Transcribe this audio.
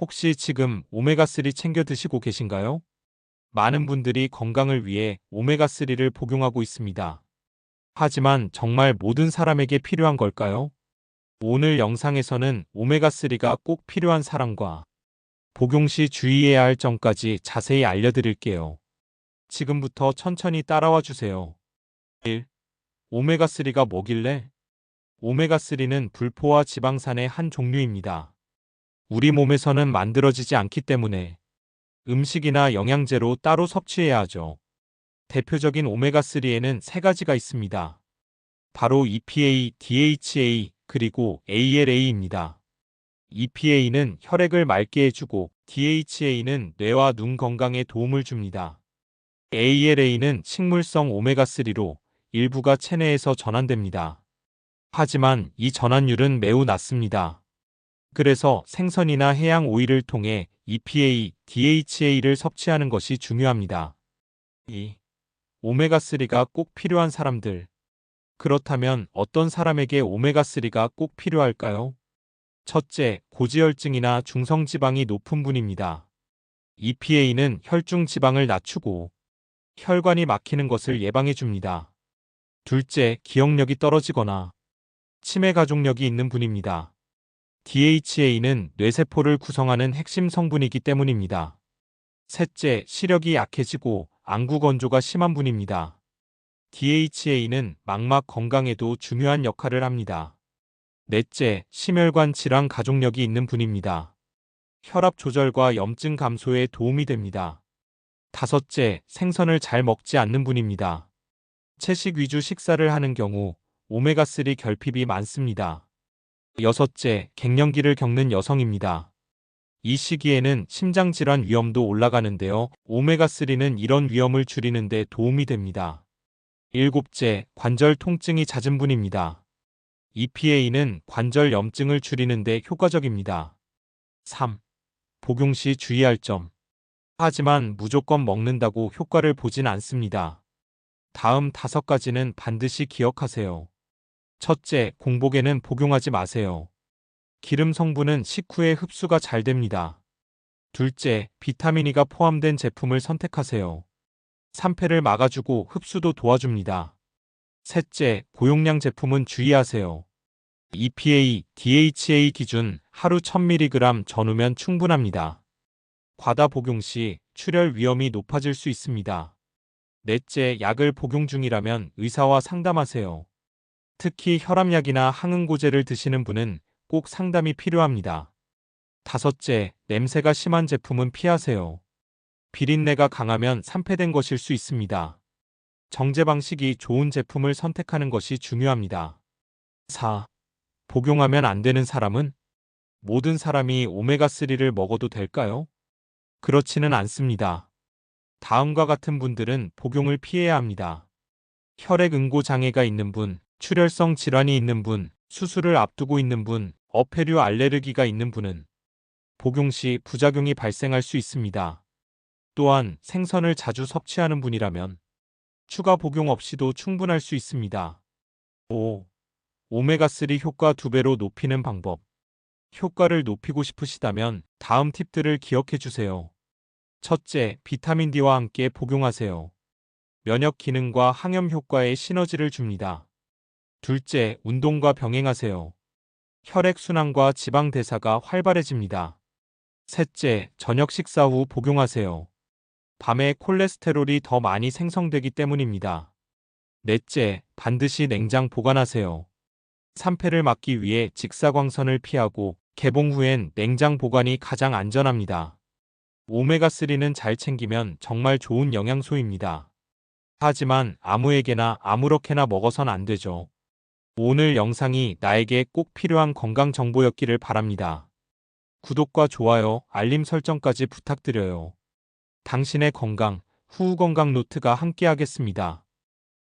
혹시 지금 오메가3 챙겨 드시고 계신가요? 많은 분들이 건강을 위해 오메가3를 복용하고 있습니다. 하지만 정말 모든 사람에게 필요한 걸까요? 오늘 영상에서는 오메가3가 꼭 필요한 사람과 복용 시 주의해야 할 점까지 자세히 알려드릴게요. 지금부터 천천히 따라와 주세요. 1. 오메가3가 뭐길래? 오메가3는 불포화 지방산의 한 종류입니다. 우리 몸에서는 만들어지지 않기 때문에 음식이나 영양제로 따로 섭취해야 하죠. 대표적인 오메가3에는 세 가지가 있습니다. 바로 EPA, DHA, 그리고 ALA입니다. EPA는 혈액을 맑게 해주고 DHA는 뇌와 눈 건강에 도움을 줍니다. ALA는 식물성 오메가3로 일부가 체내에서 전환됩니다. 하지만 이 전환율은 매우 낮습니다. 그래서 생선이나 해양 오일을 통해 EPA, DHA를 섭취하는 것이 중요합니다. 2. 오메가3가 꼭 필요한 사람들. 그렇다면 어떤 사람에게 오메가3가 꼭 필요할까요? 첫째, 고지혈증이나 중성지방이 높은 분입니다. EPA는 혈중 지방을 낮추고 혈관이 막히는 것을 예방해 줍니다. 둘째, 기억력이 떨어지거나 치매 가족력이 있는 분입니다. DHA는 뇌세포를 구성하는 핵심 성분이기 때문입니다. 셋째, 시력이 약해지고 안구 건조가 심한 분입니다. DHA는 망막 건강에도 중요한 역할을 합니다. 넷째, 심혈관 질환 가족력이 있는 분입니다. 혈압 조절과 염증 감소에 도움이 됩니다. 다섯째, 생선을 잘 먹지 않는 분입니다. 채식 위주 식사를 하는 경우 오메가3 결핍이 많습니다. 여섯째, 갱년기를 겪는 여성입니다. 이 시기에는 심장질환 위험도 올라가는데요. 오메가3는 이런 위험을 줄이는 데 도움이 됩니다. 일곱째, 관절 통증이 잦은 분입니다. EPA는 관절 염증을 줄이는 데 효과적입니다. 3. 복용 시 주의할 점. 하지만 무조건 먹는다고 효과를 보진 않습니다. 다음 다섯 가지는 반드시 기억하세요. 첫째, 공복에는 복용하지 마세요. 기름 성분은 식후에 흡수가 잘 됩니다. 둘째, 비타민 E가 포함된 제품을 선택하세요. 산패를 막아주고 흡수도 도와줍니다. 셋째, 고용량 제품은 주의하세요. EPA, DHA 기준 하루 1000mg 전후면 충분합니다. 과다 복용 시 출혈 위험이 높아질 수 있습니다. 넷째, 약을 복용 중이라면 의사와 상담하세요. 특히 혈압약이나 항응고제를 드시는 분은 꼭 상담이 필요합니다. 다섯째, 냄새가 심한 제품은 피하세요. 비린내가 강하면 산패된 것일 수 있습니다. 정제 방식이 좋은 제품을 선택하는 것이 중요합니다. 4. 복용하면 안 되는 사람은? 모든 사람이 오메가3를 먹어도 될까요? 그렇지는 않습니다. 다음과 같은 분들은 복용을 피해야 합니다. 혈액 응고 장애가 있는 분, 출혈성 질환이 있는 분, 수술을 앞두고 있는 분, 어패류 알레르기가 있는 분은 복용 시 부작용이 발생할 수 있습니다. 또한 생선을 자주 섭취하는 분이라면 추가 복용 없이도 충분할 수 있습니다. 5. 오메가3 효과 2배로 높이는 방법. 효과를 높이고 싶으시다면 다음 팁들을 기억해 주세요. 첫째, 비타민 D와 함께 복용하세요. 면역 기능과 항염 효과에 시너지를 줍니다. 둘째, 운동과 병행하세요. 혈액 순환과 지방 대사가 활발해집니다. 셋째, 저녁 식사 후 복용하세요. 밤에 콜레스테롤이 더 많이 생성되기 때문입니다. 넷째, 반드시 냉장 보관하세요. 산패를 막기 위해 직사광선을 피하고 개봉 후엔 냉장 보관이 가장 안전합니다. 오메가3는 잘 챙기면 정말 좋은 영양소입니다. 하지만 아무에게나 아무렇게나 먹어선 안 되죠. 오늘 영상이 나에게 꼭 필요한 건강 정보였기를 바랍니다. 구독과 좋아요, 알림 설정까지 부탁드려요. 당신의 건강, 후 건강 노트가 함께하겠습니다.